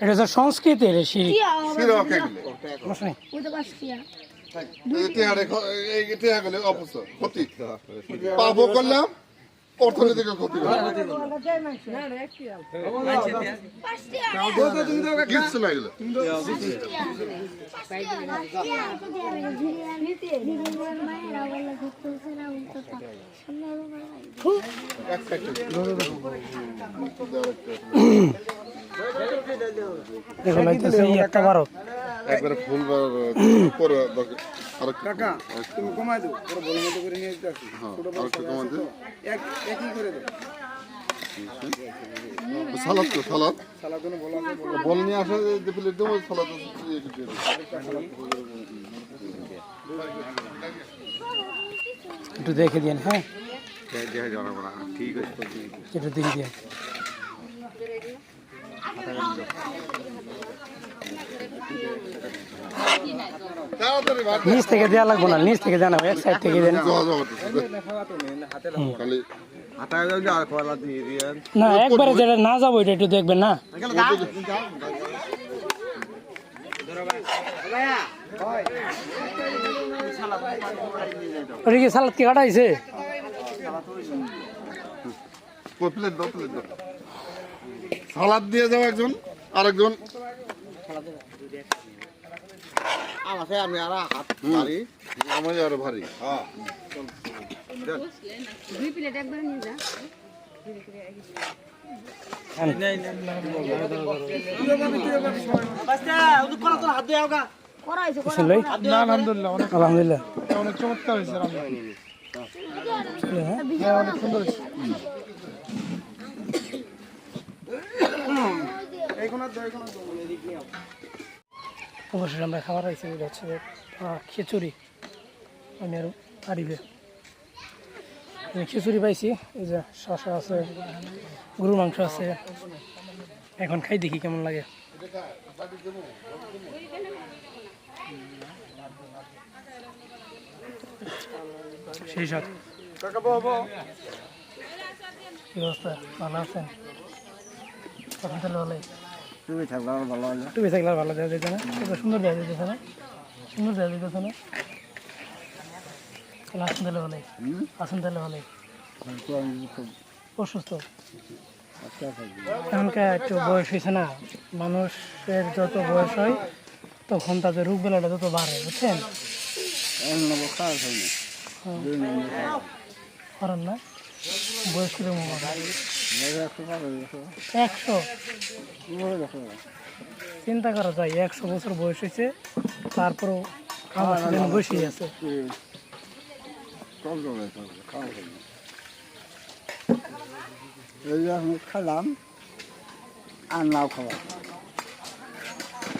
এটা তো সংস্কৃতের শিরিক শিরক এগুলো সমস্যা নেই টেহারে এই টেহা গেলে অপসর ক্ষতি পাপও করলাম অর্থনৈতিক ক্ষতি করলাম কিচ্ছু না এগুলো এক সাইডে দেখো লাগতেছে এই একটা ভারত একবারে ফুল আর কাকা তুমি কমাই দাও পুরো বলের মতো করে নিয়ে যেতে আসি হ্যাঁ আর একটু কমান দে এক একই করে দাও। সালাদ তো সালাদ। সালাদ জন্য বলা আছে বলো। নিয়ে আসা যে প্লেট দেবো সালাদ একটু দেখে দিন হ্যাঁ? ঠিক আছে একটু দেখে দিন তাড়াতাড়ি ভাত নিচ থেকে দেওয়া লাগবো না নিচ থেকে দেওয়া না এক সাইড থেকে দেন যাওয়া যাওয়া খালি না একবারে যেটা না যাব এটা একটু দেখবেন না ওটা কি সালাদ কি কাটাইছে প্লেট দাও প্লেট দাও সালাদ দিয়ে যাও একজন আরেকজন। আমি আরও ভারী। দুই প্লেট একবার নিয়ে যা। করাইছে বুঝলেন আলহামদুলিল্লাহ অনেক আলহামদুলিল্লাহ অনেক চমৎকার হয়েছে অবশ্যই আমরা খাবার এটা হচ্ছে খিচুড়ি। আমি আরও আমি খিচুড়ি পাইছি, এই যে শশা আছে, গরুর মাংস আছে। এখন খাই দেখি কেমন লাগে। সেই সাথ। কি অবস্থা? ভালো আছেন? কথা তাহলে ভালোই তুমি থাকলে ভালো হলো তুমি থাকলে ভালো দেওয়া যেত না। সুন্দর দেওয়া যেতেছে না। সুন্দর দেওয়া যেতেছে না। তাহলে আসুন তাহলে ভালোই। আসুন তাহলে ভালোই। অসুস্থ। এখনকার একটু বয়স হয়েছে না। মানুষের যত বয়স হয় তখন তাদের রোগ বেলাটা তত বাড়ে বুঝছেন? করেন না। বয়স করে একশো চিন্তা করা যায় একশো বছর বয়স হয়েছে তারপরও জন্য বসেই আছে। এই যে আমি খেলাম আর নাও খাওয়া।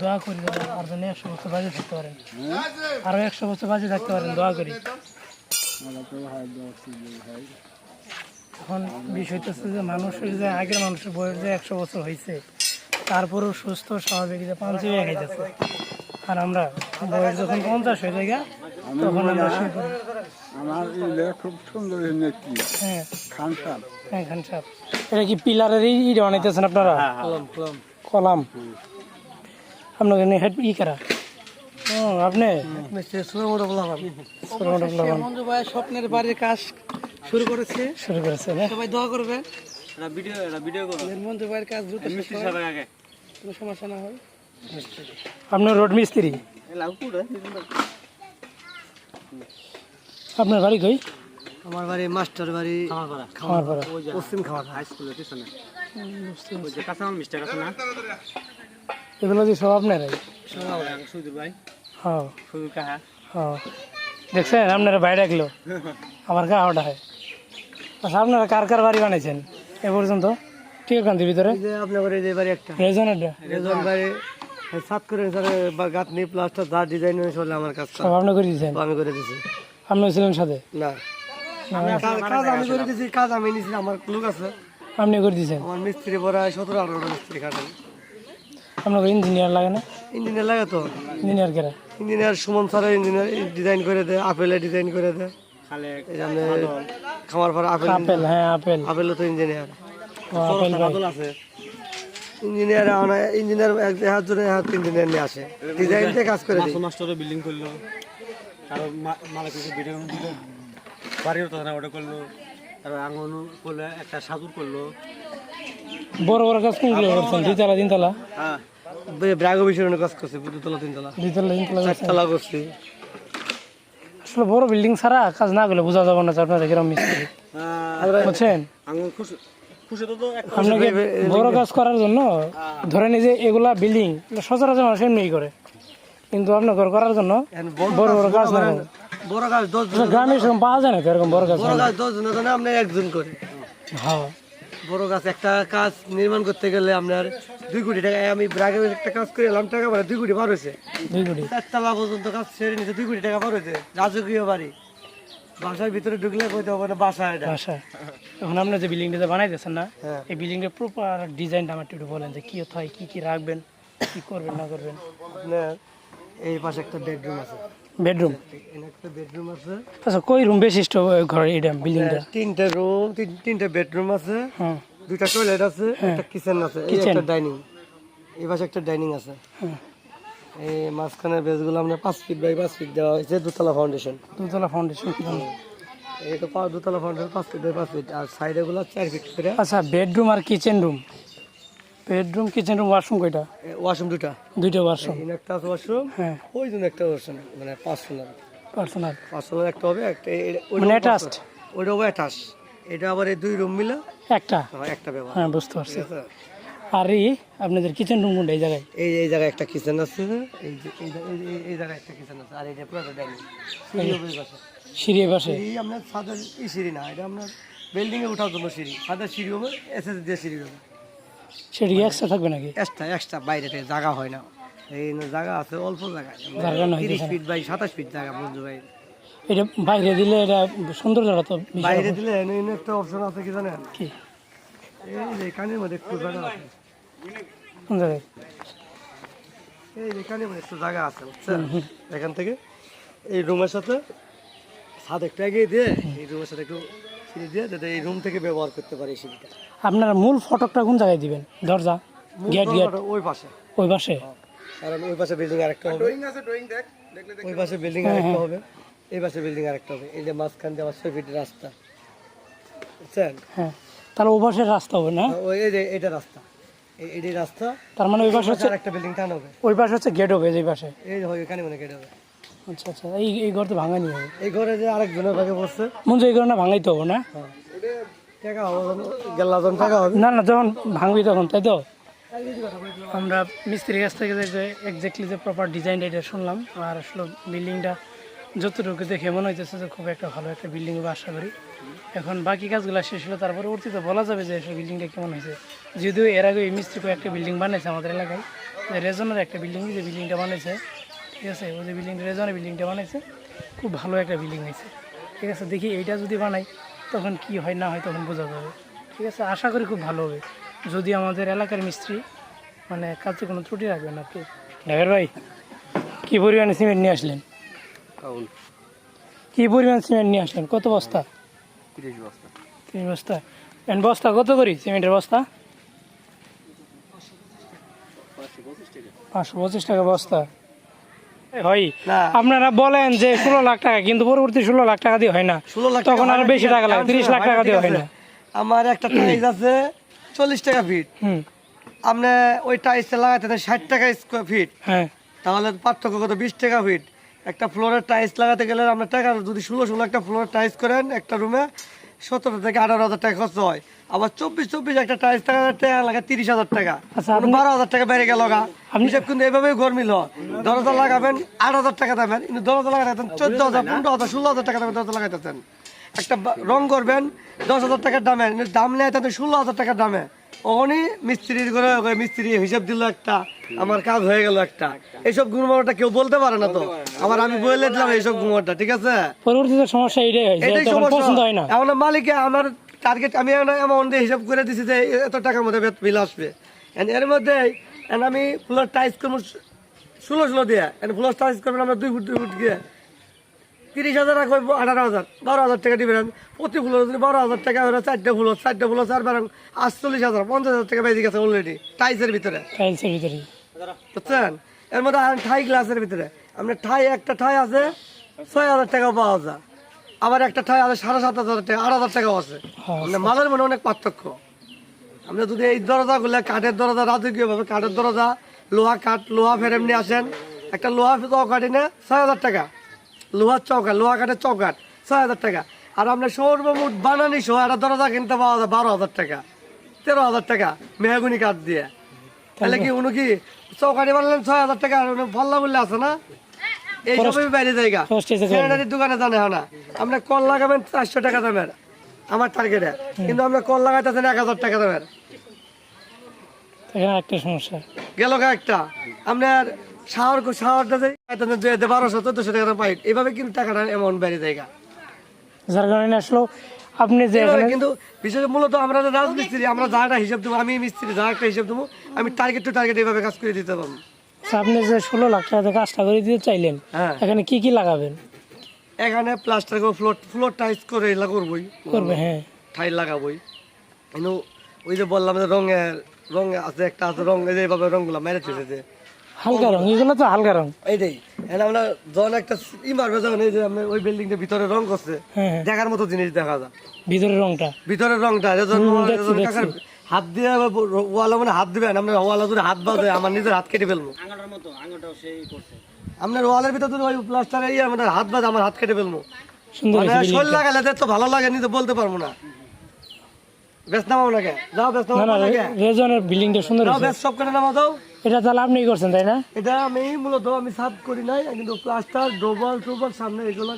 দোয়া করি আর যেন একশো বছর বাজে থাকতে পারেন। আরও একশো বছর বাজে থাকতে পারেন দোয়া করি। হয় হয় এখন বিষয় হচ্ছে যে মানুষের যে আগের মানুষের বয়স যে একশো বছর হয়েছে তারপরেও সুস্থ স্বাভাবিক যে পাঞ্চি হয়ে গেছে আর আমরা বয়স যখন পঞ্চাশ হয়ে যায় তখন আমরা। আমার খুব সুন্দর হ্যাঁ। খান সাহেব হ্যাঁ খান সাহেব এটা কি পিলারের ইটা বানাইতেছেন আপনারা? কলাম। আপনাকে নিয়ে হেড ই করা। আপনি। মঞ্জু ভাই স্বপ্নের বাড়ির কাজ শুরু করেছে। শুরু করেছেন হ্যাঁ? সবাই দোয়া করবে। ভিডিও ভিডিও করো। মঞ্জু ভাইয়ের কাজ দ্রুত শেষ মিষ্টি আগে। কোনো সমস্যা না হয়। আপনি রোড মিস্ত্রি? আপনার বাড়ি কই? আমার বাড়ি মাস্টার বাড়ি খামার পাড়া পশ্চিম খাওয়া হাই স্কুলের পিছনে। ওই যে কাঁচা মিষ্টি না এগুলো যে সব আপনারাই ভাই। হ্যাঁ। হ্যাঁ। দেখছেন আপনারা বাইরে ডাকলো আমার গা ওটা হয়। আচ্ছা আপনারা কার কার বাড়ি বানাইছেন এ পর্যন্ত? ঠিক কান্তির ভিতরে। যে আপনার বাড়ি যে বাড়ি একটা। রেজনেরটা রেজন বাড়ি সাত করে স্যার গাঁথনি প্লাস্টার যা ডিজাইন আমার সব আপনি করে দিয়েছেন? আমি করে দিছি। আপনি ছিলেন সাথে? না। কাজ- কাজ আমি করে দিছি কাজ আমি নিছি আমার লোক আছে। আপনি করে দিয়েছেন? আমার মিস্ত্রি পড়া সতেরো আঠারো মিস্ত্রি খাটেন আপনাকে ইঞ্জিনিয়ার লাগে না? ইঞ্জিনিয়ার লাগে তো। ইঞ্জিনিয়ার কেরা? Engineer Suman sir engineer design করে দেয় আপেলে ডিজাইন করে দেয়। খামার পর আপেল আপেল হ্যাঁ আপেল। আপেলও তো ইঞ্জিনিয়ার আপেল আছে। ইঞ্জিনিয়ার ইঞ্জিনিয়ার এক হাত জোরে হাত ইঞ্জিনিয়ার নিয়ে আসে। ডিজাইন দিয়ে কাজ করে মাস্টারও বিল্ডিং করল। কারও মা- কিছু ভিডিও দিল বাড়িও তো না ওটা করল। তারপর আঙুন করল একটা সাজুর করল। বড় বড় কাজ কোনগুলো করছেন? দুইতলা তিনতলা? হ্যাঁ। ব্রাগ কাজ করছে দুতলা তিনতলা। দুইতলা তিনতলা করছেন। চারতলা করছি। আসলে বড় বিল্ডিং ছাড়া কাজ না করলে বোঝা যাবে না কিরম মিস্ত্রি। বুঝছেন? আঙুন খুশি খুশি তো তো এক আপনাকে বড় কাজ করার জন্য ধরেন এই যে এগুলা বিল্ডিং সচরাচর মানুষ এমনি করে। কিন্তু আপনার ঘর করার জন্য বড় বড় কাজ না বড় কাজ দশ গ্রামে সেরকম পাওয়া যায় না এরকম বড় কাজ বড় কাজ দশ জনের জন্য আপনি একজন করে। হ্যাঁ। বড় কাজ একটা কাজ নির্মাণ করতে গেলে আপনার দুই কোটি টাকা আমি ব্রাগে একটা কাজ করে এলাম টাকা মানে দুই কোটি পার হয়েছে। দুই কোটি। চারতলা পর্যন্ত কাজ সেরে নিতে দুই কোটি টাকা পার হয়েছে। রাজকীয় বাড়ি। বাসার ভিতরে ঢুকলে কইতে হবে না বাসা এটা। বাসা। এখন আপনি যে বিল্ডিংটা বানাইতেছেন না হ্যাঁ। এই বিল্ডিংটা প্রপার ডিজাইনটা আমার একটু বলেন যে কি হয় কি কি রাখবেন কি করবেন না করবেন। আপনার এই পাশে একটা বেডরুম আছে। বেডরুম একটা বেডরুম আছে। আচ্ছা কই রুম বিশিষ্ট ঘর এটা বিল্ডিংটা তিনটে রুম তিনটে বেডরুম আছে। হুম। দুইটা টয়লেট আছে একটা কিচেন আছে এই. একটা ডাইনিং এই পাশে একটা ডাইনিং আছে। এই মাঝখানের বেসগুলো আমরা পাঁচ ফিট বাই পাঁচ ফিট দেওয়া হয়েছে দুতলা ফাউন্ডেশন দুতলা ফাউন্ডেশন কি এই তো পা- দুতলা ফাউন্ডেশন পাঁচ ফিট বাই পাঁচ ফিট আর সাইডে গুলো চার ফিট করে। আচ্ছা বেডরুম আর kitchen room bedroom kitchen room washroom কয়টা? ওয়াশরুম দুটা। দুইটা ওয়াশরুম একটা আছে ওয়াশরুম হ্যাঁ। ওই জন্য একটা ওয়াশরুম মানে পাঁচশোনার পার্সোনাল পাঁচশোনার একটা হবে একটা মানে পাঁচশো। attached? ওইটাও অ্যাটাচ এটা আবার এই দুই রুম মিলে? একটা? একটা ব্যবহার। হ্যাঁ বুঝতে পারছি। আর এই আপনাদের কিচেন রুম কোনটা? এই জায়গায়? এই এই জায়গায় একটা কিচেন আছে এই যে এই এই- এই- এই জায়গায় একটা কিচেন আছে। আর এটা পুরো ডাইনিং সিঁড়ি এই পাশে। সিঁড়ি আপনার সাদা এই সিঁড়ি না এটা আপনার বিল্ডিং এ ওঠার জন্য সিঁড়ি। সাদা সিঁড়ি হবে এসএস দিয়ে সিঁড়ি হবে। সেটা এক্সট্রা থাকবে নাকি? এক্সট্রা এক্সট্রা বাইরে জায়গা হয় না। এই জায়গা আছে অল্প জায়গা তিরিশ ফিট বাই সাতাশ ফিট জায়গা বন্ধু ভাই এটা বাইরে দিলে এটা সৌন্দর্যটা তো বাইরে দিলে একটা অপশন আছে কি জানেন? কি? এই যে কানের মধ্যে একটু জায়গা আছে। কোন জায়গায়? এই যে কানের মধ্যে একটু জায়গা আছে বুঝছেন? এখান থেকে এই রুমের সাথে ছাদ একটু এগিয়ে দিয়ে এই রুমের সাথে একটু সিঁড়ি দিয়ে যাতে এই রুম থেকে ব্যবহার করতে পারি সিঁড়িটা। আপনারা মূল ফটকটা কোন জায়গায় দিবেন? দরজা? Gate gate? ওই পাশে। ওই পাশে? কারণ ওই পাশে বিল্ডিং আরেকটা হবে। ওই পাশে বিল্ডিং আরেকটা হবে। এই পাশে বিল্ডিং আরেকটা হবে। এই যে মাঝখান দিয়ে আমার ছয় ফিটের রাস্তা। বুঝছেন? হ্যাঁ। তাহলে রাস্তা হবে না? ওই এই যে এটা রাস্তা। এটাই রাস্তা। তার মানে ওই পাশে হচ্ছে আরেকটা বিল্ডিং টান হবে। ওই পাশে হচ্ছে গেট হবে যে পাশে। এই হয় এখানে মানে কেটে হবে। আচ্ছা আচ্ছা। এই এই ঘর তো ভাঙা নিয়ে হবে। এই ঘরে যে আরেকজনের ভাগে মন এই ঘর না ভাঙাইতে হবে না? টাকা হবে গেলাজন টাকা হবে। না না যখন ভাঙবি তখন তাই তো? আমরা মিস্ত্রির কাছ থেকে যে এক্স্যাক্টলি যে প্রপার ডিজাইনটা এটা শুনলাম। আর আসলে বিল্ডিংটা যতটুকু দেখে মনে হইতেছে যে খুব একটা ভালো একটা বিল্ডিং হবে আশা করি। এখন বাকি কাজগুলো শেষ হলো তার পরবর্তীতে বলা যাবে যে আসলে বিল্ডিংটা কেমন হয়েছে। যদিও এর আগে এই মিস্ত্রি একটা বিল্ডিং বানিয়েছে আমাদের এলাকায় রেজনের একটা বিল্ডিং যে বিল্ডিংটা বানিয়েছে ঠিক আছে? ওই যে বিল্ডিং রেজনের বিল্ডিংটা বানিয়েছে খুব ভালো একটা বিল্ডিং হয়েছে। ঠিক আছে? দেখি এইটা যদি বানাই, তখন কি হয়, না হয় তখন বোঝা যাবে। ঠিক আছে? আশা করি খুব ভালো হবে। যদি আমাদের এলাকার মিস্ত্রি মানে কাজে কোনো ত্রুটি রাখবেন আর কি। ড্রাইভার ভাই, কী পরিমাণে সিমেন্ট নিয়ে আসলেন? কী পরিমাণ সিমেন্ট নিয়ে আসলেন? কত বস্তা? তিরিশ বস্তা। এন্ড বস্তা। কত করি? সিমেন্টের বস্তা? পাঁচশো পঁচিশ টাকা বস্তা। আপনারা বলেন যে ষোলো লাখ টাকা কিন্তু পরবর্তী ষোলো লাখ টাকা দিয়ে হয় না। ষোলো লাখ তখন আরও বেশি টাকা লাগে তিরিশ লাখ টাকা দিয়ে হয় না। আমার একটা টাইলস আছে চল্লিশ টাকা ফিট হুম। আপনি ওই টাইলসটা লাগাতে ষাট টাকা স্কোয়ার ফিট হ্যাঁ। তাহলে পার্থক্য কত? বিশ টাকা ফিট একটা ফ্লোরের টাইলস লাগাতে গেলে আপনার টাকা যদি ষোলো ষোলো একটা ফ্লোরের টাইলস করেন একটা রুমে সতেরো থেকে আঠারো হাজার টাকা খরচ হয়। আবার চব্বিশ চব্বিশ একটা টাইলস লাগাতে টাকা লাগে তিরিশ হাজার টাকা। আচ্ছা, বারো হাজার টাকা বেড়ে গেল গা। হিসাব কিন্তু এভাবেই গরমিল দরজা লাগাবেন আট হাজার টাকা দেবেন কিন্তু দরজা লাগাতেন চোদ্দ হাজার পনেরো হাজার ষোলো হাজার টাকা দেবেন দরজা লাগাইতেছেন। একটা রং করবেন দশ হাজার টাকার দামে। দাম নেয় তাতে ষোলো হাজার টাকার দামে। ওখানে মিস্ত্রির করে মিস্ত্রি হিসাব দিল একটা আমার কাজ হয়ে গেল একটা। এইসব গুণমানটা কেউ বলতে পারে না তো। আবার আমি বলে দিলাম এইসব গুণমানটা ঠিক আছে? পরবর্তীতে সমস্যা এটাই হয় এটাই সমস্যা। হয় না। এখন মালিকে আমার টার্গেট আমি অ্যামাউন্ট দিয়ে হিসাব করে দিছি যে এত টাকার মধ্যে বিল আসবে। এর মধ্যে আমি ফ্লোর টাইস করব ষোলো ষোলো দিয়ে। ফ্লোর টাইস করবেন আমরা দুই ফুট দুই ফুট গিয়ে। তিরিশ হাজার রাখবে আঠারো হাজার। বারো হাজার টাকা দিবেন। প্রতি ফুল যদি বারো হাজার টাকা হলে চারটে ফুল চারটে ফুল চার বারং আটচল্লিশ হাজার পঞ্চাশ হাজার টাকা বেঁধে গেছে অলরেডি টাইসের ভিতরে। টাইলসের ভিতরে। বুঝছেন? এর মধ্যে ঠাই গ্লাসের ভিতরে। আপনার ঠাই একটা ঠাই আছে ছয় হাজার টাকা পাওয়া যায়। আবার একটা ঠাই আছে সাড়ে সাত হাজার টাকা আট হাজার টাকাও আছে। হ্যাঁ, মানে মালের মনে অনেক পার্থক্য। আপনি যদি এই দরজা দরজাগুলো কাঠের দরজা রাজকীয় ভাবে কাঠের দরজা লোহা কাঠ লোহা ফ্রেম নিয়ে আসেন একটা লোহা চৌকাঠি নিয়ে ছয় হাজার টাকা। লোহার চৌকাট লোহা কাঠের চৌকাট ছয় হাজার টাকা। আর আমরা সর্বমোট বানানি সহ একটা দরজা কিনতে পাওয়া যায় বারো হাজার টাকা তেরো হাজার টাকা মেহাগুনি কাঠ দিয়ে। তাহলে কি উনি কি চৌকাঠি বানালেন ছয় হাজার টাকা? আর উনি পাল্লা বললে আছে না? এই সবই বাইরে জায়গা। সেনারির দোকানে জানে হয় না। আমরা কল লাগাবেন চারশো টাকা দামের আমার টার্গেটে কিন্তু আমরা কল লাগাইতেছেন এক হাজার টাকা দামের। একটা সমস্যা। গেল একটা আপনার শাওয়ার শাওয়ারটা যে বারোশো চোদ্দশো টাকা পাইট। এভাবে কিন্তু টাকাটা এমন বেড়ে জায়গা যার কারণে আসলো আপনি যে কিন্তু বিশেষ মূলত আমরা রাজমিস্ত্রি আমরা যা হিসাব দেবো আমি মিস্ত্রি যা একটা হিসাব দেবো আমি টার্গেট টু টার্গেট এইভাবে কাজ করে দিতে পারব। আচ্ছা, আপনি যে ষোলো লাখ টাকা কাজটা করে দিতে চাইলেন হ্যাঁ। এখানে কি কি লাগাবেন? এখানে প্লাস্টার করে ফ্লোর ফ্লোর টাইস করে এগুলা করবোই। করবে হ্যাঁ। ঠাইল লাগাবোই। কিন্তু ওই যে বললাম যে রঙের রঙ আছে একটা আছে রঙ এইভাবে রঙগুলো মেরে চলেছে হালকা রং এগুলো তো হালকা রং। এইটাই এখন আমরা যখন একটা ই মারবে যখন এই যে আমরা ওই বিল্ডিংটার ভিতরে রং করছে হ্যাঁ হ্যাঁ। দেখার মতো জিনিস দেখা যায়। ভিতরের রংটা। ভিতরের রংটা যখন কাকার হাত দিয়ে ওয়ালা মানে হাত দিবেন আমরা ওয়ালা যদি হাত বাজে আমার নিজের হাত কেটে ফেলব। আঙাটার মতো আঙাটাও সেই করছে। আপনার ওয়ালের ভিতরে ওই প্লাস্টারে ইয়ে আমাদের হাত বাজে আমার হাত কেটে ফেলব। সুন্দর মানে শরীর লাগালে তো ভালো লাগে নি তো বলতে পারব না। বেশ নামাও নাকি যাও না নামাও নাকি রেজনের বিল্ডিংটা সুন্দর যাও বেশ সব করে নামাও দাও এটা তাহলে আপনি করছেন তাই না? এটা আমি মূলত আমি সাফ করি নাই কিন্তু প্লাস্টার ডোবল টোবল সামনে এগুলো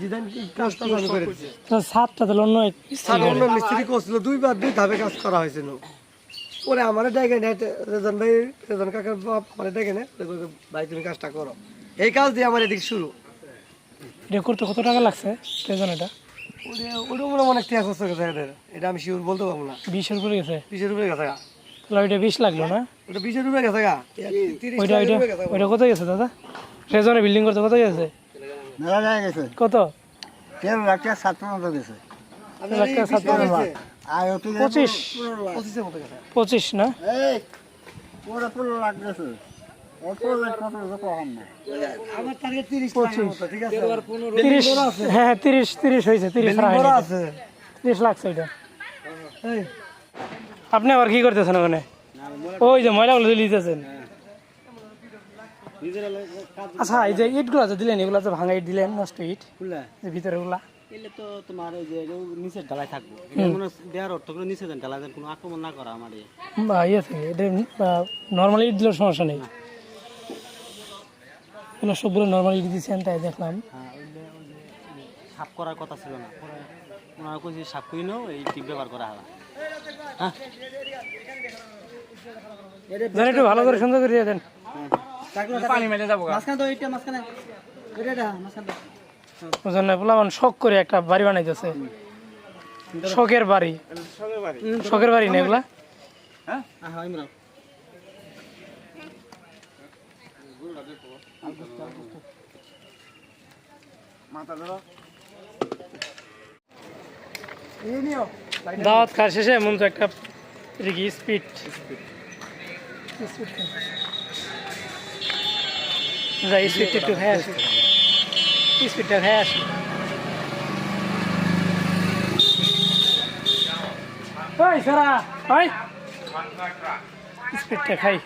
ডিজাইন কাজটা আমি করেছি। সাতটা তাহলে অন্য মিস্ত্রি অন্য মিস্ত্রি করছিল দুইবার দুই ধাপে কাজ করা হয়েছিল। পরে আমার ডেকে নেয় রেজন ভাই রেজন কাকার বাপ ডেকে নেয় ভাই তুমি কাজটা করো। এই কাজ দিয়ে আমার এদিক শুরু। এটা করতে কত টাকা লাগছে রেজন এটা? ওটা মনে অনেক টিয়া খরচ গেছে এটা আমি শিওর বলতে পারব না। বিশের উপরে গেছে? বিশের উপরে গেছে। তাহলে ওইটা বিশ লাগল না? ওটা বিশের উপরে গেছে গা। ওইটা ওইটা গেছে ওইটা কত গেছে দাদা? রেজনে বিল্ডিং করতে কত গেছে? গেছে। কত? তেরো লাখ টাকা মতো গেছে। পঁচিশ। পঁচিশের মতো গেছে। পঁচিশ না? পনেরো লাখ গেছে। তিরিশ টাকার মতো ঠিক আছে? তিরিশ হ্যাঁ হ্যাঁ তিরিশ তিরিশ হয়েছে তিরিশ বিল্ডিং রাখেনি। বড় আছে তিরিশ লাগছে এটা এই আপনি আবার কি করতেছেন ওখানে? ওই যে ময়লাগুলো দিতেছেন আচ্ছা এই যে ইটগুলো যে দিলেন এগুলো যে ভাঙা ইট দিলেন নষ্ট ইট যে ভিতরে গুলা এলে তো তোমার ওই যে এগুলো নিচের ডালাই থাকব। মনে হচ্ছে দেওয়ার অর্থ করে নিচে দেন ডালাই দেন কোনো আক্রমণ না করা আমার এ। বা ইয়ে থেকে এটা নর্মালি ইট দিলেও সমস্যা নেই। এগুলো সবগুলো নর্মালি ইট দিচ্ছেন তাই দেখলাম। হ্যাঁ সাফ করার কথা ছিল না। পরে ওনারা কইছে সাফ করি নাও এই টিপ ব্যবহার করা হয়? হ্যাঁ একটু ভালো করে সুন্দর করে দেন। পানি মেলে যাব মাঝখানে তো এইটা মাঝখানে। এটা এটা মাঝখানে বুঝলেন না পোলাবান শখ করে একটা বাড়ি বানাইতেছে। শখের বাড়ি। শখের বাড়ি না এগুলা? হ্যাঁ? হ্যাঁ ইমরান দাওয়াত খাওয়ার শেষে মন তো একটা এটা স্পিড। যা স্পিডটা একটু খাই আসি। স্পিডটা খাই আসি। ওই স্পিডটা খাই।